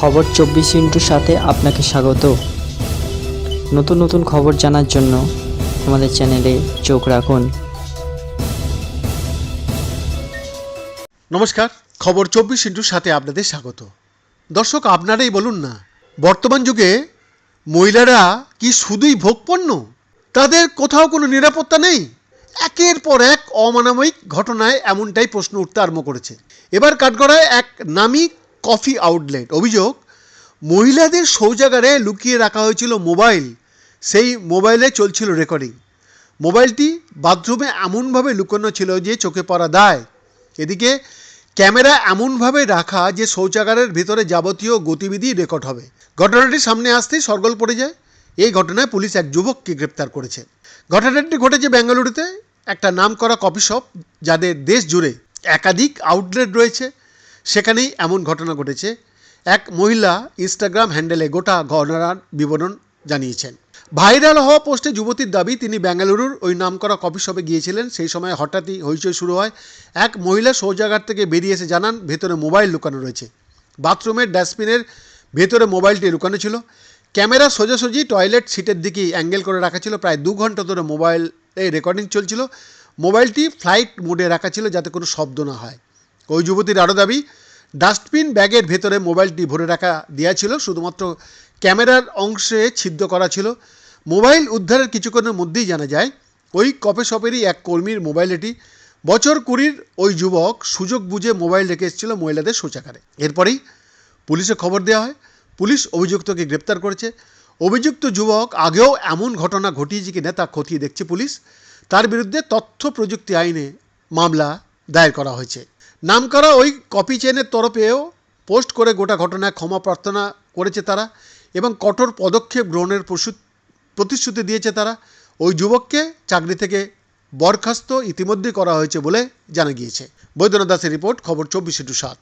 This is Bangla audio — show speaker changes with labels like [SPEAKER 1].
[SPEAKER 1] খবর চব্বিশ ইন্টুর সাথে আপনাকে স্বাগত। নতুন নতুন খবর জানার জন্য আমাদের চ্যানেলে চোখ রাখুন।
[SPEAKER 2] নমস্কার, খবর চব্বিশ ইন্টুর সাথে আপনাদের স্বাগত। দর্শক, আপনারাই বলুন না, বর্তমান যুগে মহিলারা কি শুধুই ভোগপণ্য? তাদের কোথাও কোনো নিরাপত্তা নেই? একের পর এক অমানবিক ঘটনায় এমনটাই প্রশ্ন উঠতে আরম্ভ করেছে। এবার কাঠগড়ায় এক নামি কফি আউটলেট। অভিযোগ, মহিলাদের শৌচাগারে লুকিয়ে রাখা হয়েছিল মোবাইল। সেই মোবাইলে চলছিল রেকর্ডিং। মোবাইলটি বাথরুমে এমনভাবে লুকোনো ছিল যে চোখে পড়া দায়। এদিকে, ক্যামেরা এমনভাবে রাখা যে শৌচাগারের ভিতরে যাবতীয় গতিবিধি রেকর্ড হবে। ঘটনাটি সামনে আসতেই সরগোল পড়ে যায়। এই ঘটনায় পুলিশ এক যুবককে গ্রেপ্তার করেছে। ঘটনাটি ঘটেছে বেঙ্গালুরুতে। একটা নামকরা কফি শপ যাদের দেশ জুড়ে একাধিক আউটলেট রয়েছে। সেখানেই এমন ঘটনা ঘটেছে। এক মহিলা ইনস্টাগ্রাম হ্যান্ডেলে গোটা ঘটনার বিবরণ জানিয়েছেন। ভাইরাল হওয়া পোস্টে যুবতীর দাবি, তিনি বেঙ্গালুরুর ওই নামকরা কফি শপে গিয়েছিলেন। সেই সময় হঠাৎই হইচই শুরু হয়। এক মহিলা শৌচাগার থেকে বেরিয়ে এসে জানান, ভেতরে মোবাইল লুকানো রয়েছে। বাথরুমের ডাস্টবিনের ভেতরে মোবাইলটি লুকানো ছিল। ক্যামেরা সোজাসুজি টয়লেট সিটের দিকে অ্যাঙ্গেল করে রাখা ছিল। প্রায় দু ঘণ্টা ধরে মোবাইলে রেকর্ডিং চলছিল। মোবাইলটি ফ্লাইট মোডে রাখা ছিল যাতে কোনো শব্দ না হয়। ওই যুবতীর আরও দাবি, ডাস্টবিন ব্যাগের ভেতরে মোবাইলটি ভরে রাখা দেওয়া ছিল শুধুমাত্র ক্যামেরার অংশে ছিদ্র করা ছিল। মোবাইল উদ্ধারের কিছুক্ষণের মধ্যেই জানা যায়, ওই কফে শপেরই এক কর্মীর মোবাইল এটি। বছর কুড়ির ওই যুবক সুযোগ বুঝে মোবাইল রেখে এসেছিল মহিলাদের শৌচাগারে। এরপরেই পুলিশে খবর দেওয়া হয়, পুলিশ অভিযুক্তকে গ্রেপ্তার করেছে। অভিযুক্ত যুবক আগেও এমন ঘটনা ঘটিয়েছে কিনা তা খতিয়ে দেখছে পুলিশ। তার বিরুদ্ধে তথ্য প্রযুক্তি আইনে মামলা দায়ের করা হয়েছে। নামকরা ওই কপি চেনের তরফেও পোস্ট করে গোটা ঘটনায় ক্ষমা প্রার্থনা করেছে তারা এবং কঠোর পদক্ষেপ গ্রহণের প্রতিশ্রুতি দিয়েছে তারা। ওই যুবককে চাকরি থেকে বরখাস্ত ইতিমধ্যে করা হয়েছে বলে জানা গিয়েছে। বৈদ্যনাথ দাসের রিপোর্ট, খবর চব্বিশে টু সাত।